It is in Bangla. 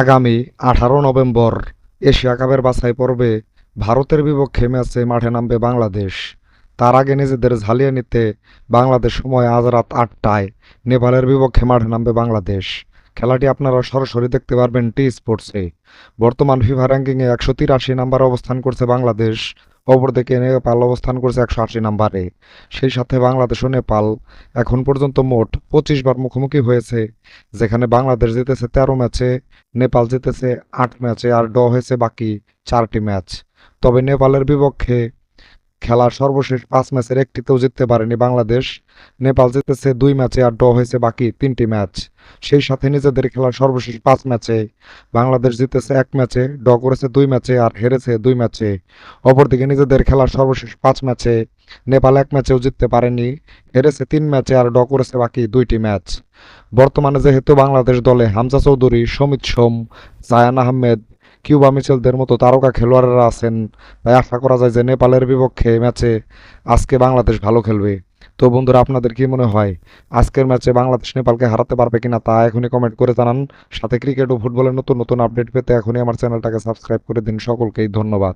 আগামী আঠারো নভেম্বর এশিয়া কাপের বাছাই পর্বে ভারতের বিপক্ষে ম্যাচে মাঠে নামবে বাংলাদেশ। তার আগে নিজেদের ঝালিয়ে নিতে বাংলাদেশ সময় আজ রাত আটটায় নেপালের বিপক্ষে মাঠে নামবে বাংলাদেশ। খেলাটি আপনারা সরাসরি দেখতে পারবেন টি স্পোর্টসে। বর্তমান ফিফা র্যাঙ্কিংয়ে একশো তিরাশি নাম্বার অবস্থান করছে বাংলাদেশ। অপরদিকে নেপাল অবস্থান করছে একশো আশি নাম্বারে। সেই সাথে বাংলাদেশ ও নেপাল এখন পর্যন্ত মোট পঁচিশ বার মুখোমুখি হয়েছে, যেখানে বাংলাদেশ জিতেছে তেরো ম্যাচে, নেপাল জিতেছে আট ম্যাচে আর ড হয়েছে বাকি চারটি ম্যাচ। তবে নেপালের বিপক্ষে খেলার সর্বশেষ পাঁচ ম্যাচের একটিতেও জিততে পারেনি বাংলাদেশ। নেপাল জিতেছে দুই ম্যাচে আর ড হয়েছে বাকি তিনটি ম্যাচ। সেই সাথে নিজেদের খেলার সর্বশেষ পাঁচ ম্যাচে বাংলাদেশ জিতেছে এক ম্যাচে ড করেছে দুই ম্যাচে আর হেরেছে দুই ম্যাচে। অপরদিকে নিজেদের খেলার সর্বশেষ পাঁচ ম্যাচে নেপাল এক ম্যাচেও জিততে পারেনি, হেরেছে তিন ম্যাচে আর ড করেছে বাকি দুইটি ম্যাচ। বর্তমানে যেহেতু বাংলাদেশ দলে হামজা চৌধুরী, সমিত সোম, জায়ান আহমেদ কিউবা মিচেলদের মতো তারকা খেলোয়াড়েরা আছেন। তাই আশা করা যায় যে নেপালের বিপক্ষে ম্যাচে আজকে বাংলাদেশ ভালো খেলবে। তো বন্ধুরা, আপনাদের কি মনে হয়? আজকের ম্যাচে বাংলাদেশ নেপালকে হারাতে পারবে কিনা তা এখনই কমেন্ট করে জানান। সাথে ক্রিকেট ও ফুটবলের নতুন নতুন আপডেট পেতে এখনই আমার চ্যানেলটাকে সাবস্ক্রাইব করে দিন। সকলকেই ধন্যবাদ।